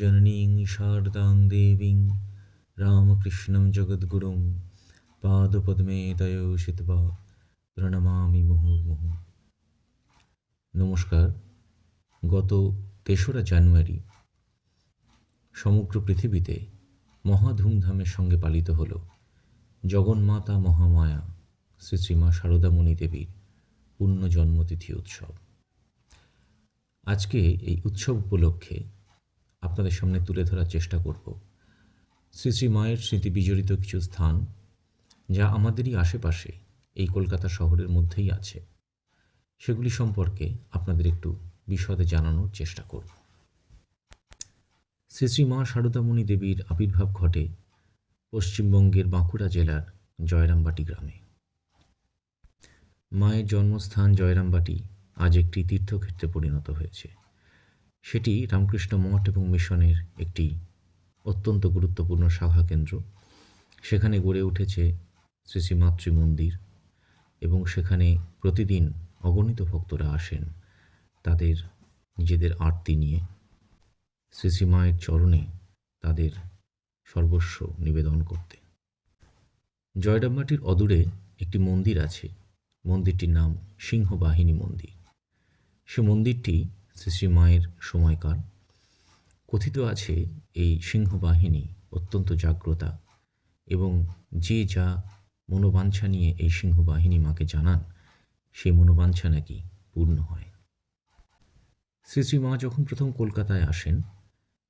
জননীং শারদাং দেবীং রামকৃষ্ণং জগদ্গুরুং পাদপদ্মে তয়োষিত্বা প্রণমামি মুহুর্মুহু নমস্কার গত তেসরা জানুয়ারি সমগ্র পৃথিবীতে মহা ধুমধামের সঙ্গে পালিত হল জগন্মাতা মহামায়া শ্রী শ্রীমা সারদামণি দেবীর পূর্ণ জন্মতিথি উৎসব। আজকে এই উৎসব উপলক্ষে আপনাদের সামনে তুলে ধরার চেষ্টা করব। শ্রী শ্রী মায়ের স্মৃতি বিজড়িত কিছু স্থান, যা আমাদেরই আশেপাশে এই কলকাতা শহরের মধ্যেই আছে। সেগুলি সম্পর্কে আপনাদের একটু বিশদে জানানোর চেষ্টা করব। শ্রী শ্রী মা সারদামণি দেবীর আবির্ভাব ঘটে পশ্চিমবঙ্গের বাঁকুড়া জেলার জয়রামবাটি গ্রামে। মায়ের জন্মস্থান জয়রামবাটি আজ একটি তীর্থক্ষেত্রে পরিণত হয়েছে। সেটি রামকৃষ্ণ মঠ এবং মিশনের একটি অত্যন্ত গুরুত্বপূর্ণ শাখা কেন্দ্র সেখানে গড়ে উঠেছে শ্রী শ্রী মাতৃ মন্দির এবং সেখানে প্রতিদিন অগণিত ভক্তরা আসেন তাদের নিজেদের আরতি নিয়ে। শ্রী শ্রী মায়ের চরণে তাদের সর্বস্ব নিবেদন করতে। জয়ডাম্বাটির অদূরে একটি মন্দির আছে। মন্দিরটির নাম সিংহবাহিনী মন্দির। সে মন্দিরটি শ্রী শ্রী মায়ের সময়কার কথিত আছে এই সিংহবাহিনী অত্যন্ত জাগ্রতা এবং যে যা মনোবাঞ্ছা নিয়ে এই সিংহবাহিনী মাকে জানান সেই মনোবাঞ্ছা নাকি পূর্ণ হয়। শ্রী শ্রী মা যখন প্রথম কলকাতায় আসেন,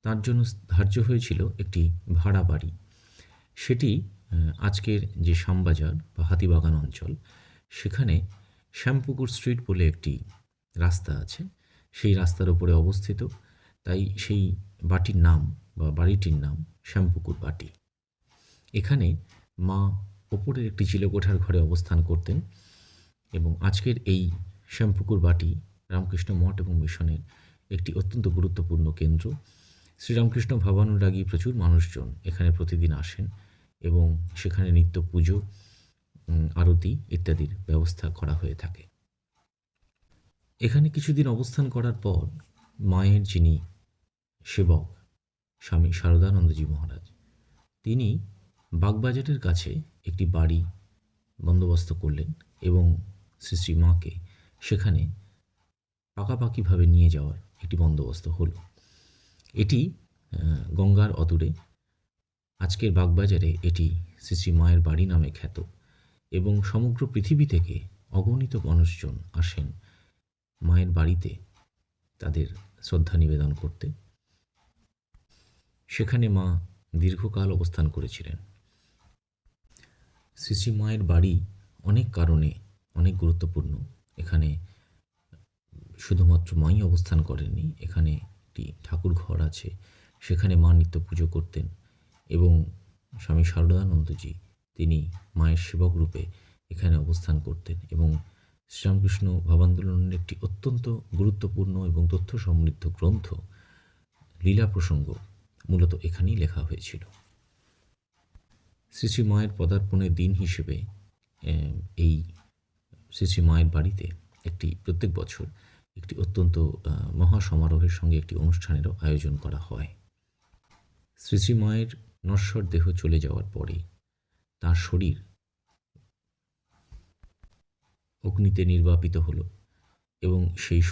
তার জন্য ধার্য হয়েছিল একটি ভাড়া বাড়ি। সেটি আজকের যে শ্যামবাজার বা হাতিবাগান অঞ্চল, সেখানে শ্যামপুকুর স্ট্রিট বলে একটি রাস্তা আছে। সেই রাস্তার উপরে অবস্থিত। তাই সেই বাটির নাম বা বাড়িটির নাম শ্যামপুকুর বাটি। এখানে মা ওপরের একটি চিলেকোঠার ঘরে অবস্থান করতেন এবং আজকের এই শ্যামপুকুর বাটি রামকৃষ্ণ মঠ এবং মিশনের একটি অত্যন্ত গুরুত্বপূর্ণ কেন্দ্র। শ্রীরামকৃষ্ণ ভাবানুরাগী প্রচুর মানুষজন এখানে প্রতিদিন আসেন এবং সেখানে নিত্য পুজো আরতি ইত্যাদির ব্যবস্থা করা হয়ে থাকে। এখানে কিছুদিন অবস্থান করার পর মায়ের যিনি সেবক, স্বামী শারদানন্দজি মহারাজ, তিনি বাগবাজারের কাছে একটি বাড়ি বন্দোবস্ত করলেন এবং শ্রী শ্রী মাকে সেখানে পাকাপাকিভাবে নিয়ে যাওয়ার একটি বন্দোবস্ত হল। এটি গঙ্গার অদূরে, আজকের বাগবাজারে এটি শ্রী শ্রী মায়ের বাড়ি নামে খ্যাত এবং সমগ্র পৃথিবী থেকে অগণিত মানুষজন আসেন মায়ের বাড়িতে তাদের শ্রদ্ধা নিবেদন করতে। সেখানে মা দীর্ঘকাল অবস্থান করেছিলেন। শ্রী মায়ের বাড়ি অনেক কারণে অনেক গুরুত্বপূর্ণ। এখানে শুধুমাত্র মাই অবস্থান করেননি, এখানে একটি ঠাকুর ঘর আছে, সেখানে মা নিত্য পুজো করতেন এবং স্বামী শারদানন্দজি তিনি মায়ের সেবক রূপে এখানে অবস্থান করতেন এবং শ্রীরামকৃষ্ণ ভাবান্দোলনের একটি অত্যন্ত গুরুত্বপূর্ণ এবং তথ্য সমৃদ্ধ গ্রন্থ, লীলা প্রসঙ্গ, মূলত এখানেই লেখা হয়েছিল। শ্রী শ্রী মায়ের পদার্পণের দিন হিসেবে এই শ্রী শ্রী মায়ের বাড়িতে একটি প্রত্যেক বছর একটি অত্যন্ত মহা সমারোহের সঙ্গে একটি অনুষ্ঠানেরও আয়োজন করা হয়। শ্রী শ্রী মায়ের নশ্বর দেহ চলে যাওয়ার পরে তার শরীর অগ্নিতে নির্বাপিত হলো এবং সেই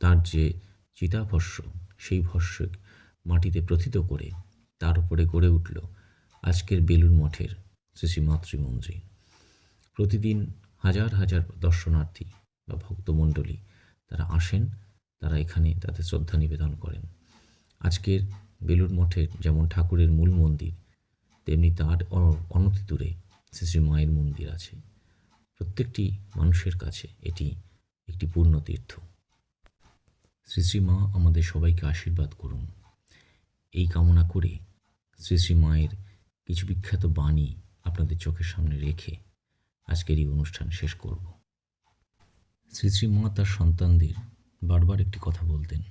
তার যে চিতাভস্য সেই ভস্য মাটিতে প্রথিত করে তার উপরে গড়ে উঠল আজকের বেলুর মঠের শ্রী শ্রী মাতৃমন্দির। প্রতিদিন হাজার হাজার দর্শনার্থী বা ভক্তমণ্ডলী তারা আসেন, তারা এখানে তাদের শ্রদ্ধা নিবেদন করেন। আজকের বেলুর মঠের যেমন ঠাকুরের মূল মন্দির, তেমনি তার অনতি দূরে শ্রী শ্রী মায়ের মন্দির আছে। প্রত্যেকটি মানুষের কাছে এটি একটি পূর্ণ তীর্থ। শ্রী শ্রী মা আমাদের সবাইকে আশীর্বাদ করুন। এই কামনা করে শ্রী শ্রী মায়ের কিছু বিখ্যাত বাণী আপনাদের চোখের সামনে রেখে আজকের এই অনুষ্ঠান শেষ করব। শ্রী শ্রী মা তার সন্তানদের বারবার একটি কথা বলতেন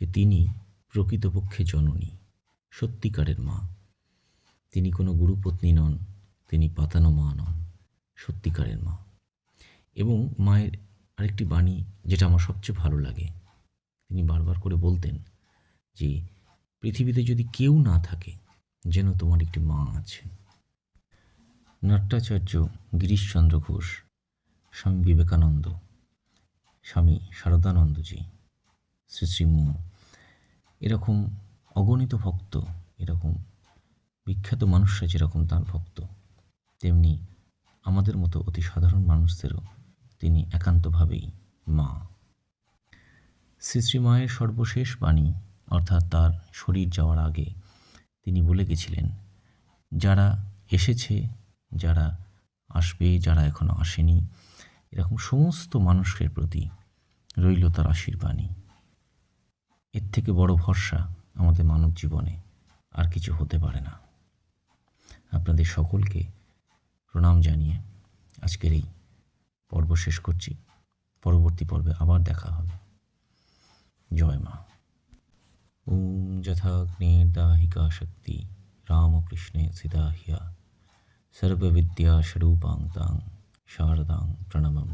যে তিনি প্রকৃতপক্ষে জননী, সত্যিকারের মা। তিনি কোনো গুরুপত্নী নন, তিনি পাতানো মা নন। সত্যিকারের মা। এবং মায়ের আরেকটি বাণী যেটা আমার সবচেয়ে ভালো লাগে, তিনি বারবার করে বলতেন যে, পৃথিবীতে যদি কেউ না থাকে, যেন তোমার একটি মা আছে। নাট্যাচার্য গিরিশচন্দ্র ঘোষ, স্বামী বিবেকানন্দ, স্বামী শারদানন্দজি, শ্রী শ্রী এরকম অগণিত ভক্ত, এরকম বিখ্যাত মানুষরা যেরকম তার ভক্ত, তেমনি আমাদের মতো অতি সাধারণ মানুষদেরও তিনি একান্তভাবেই মা। শ্রী শ্রী মায়ের সর্বশেষ বাণী, অর্থাৎ তার শরীর যাওয়ার আগে তিনি বলে গেছিলেন, যারা এসেছে, যারা আসবে, যারা এখনও আসেনি, এরকম সমস্ত মানুষের প্রতি রইল তার আশীর্বাণী। এর থেকে বড় ভরসা আমাদের মানব জীবনে আর কিছু হতে পারে না। আপনাদের সকলকে প্রণাম জানিয়ে আজকের এই পর্ব শেষ করছি। পরবর্তী পর্বে আবার দেখা হবে। জয় মা। ওম যথাগ্নের্দাহিকা শক্তি রামকৃষ্ণে সীতা হিয়া সর্ববিদ্যা স্বরূপাং তাং শারদাং প্রণমম।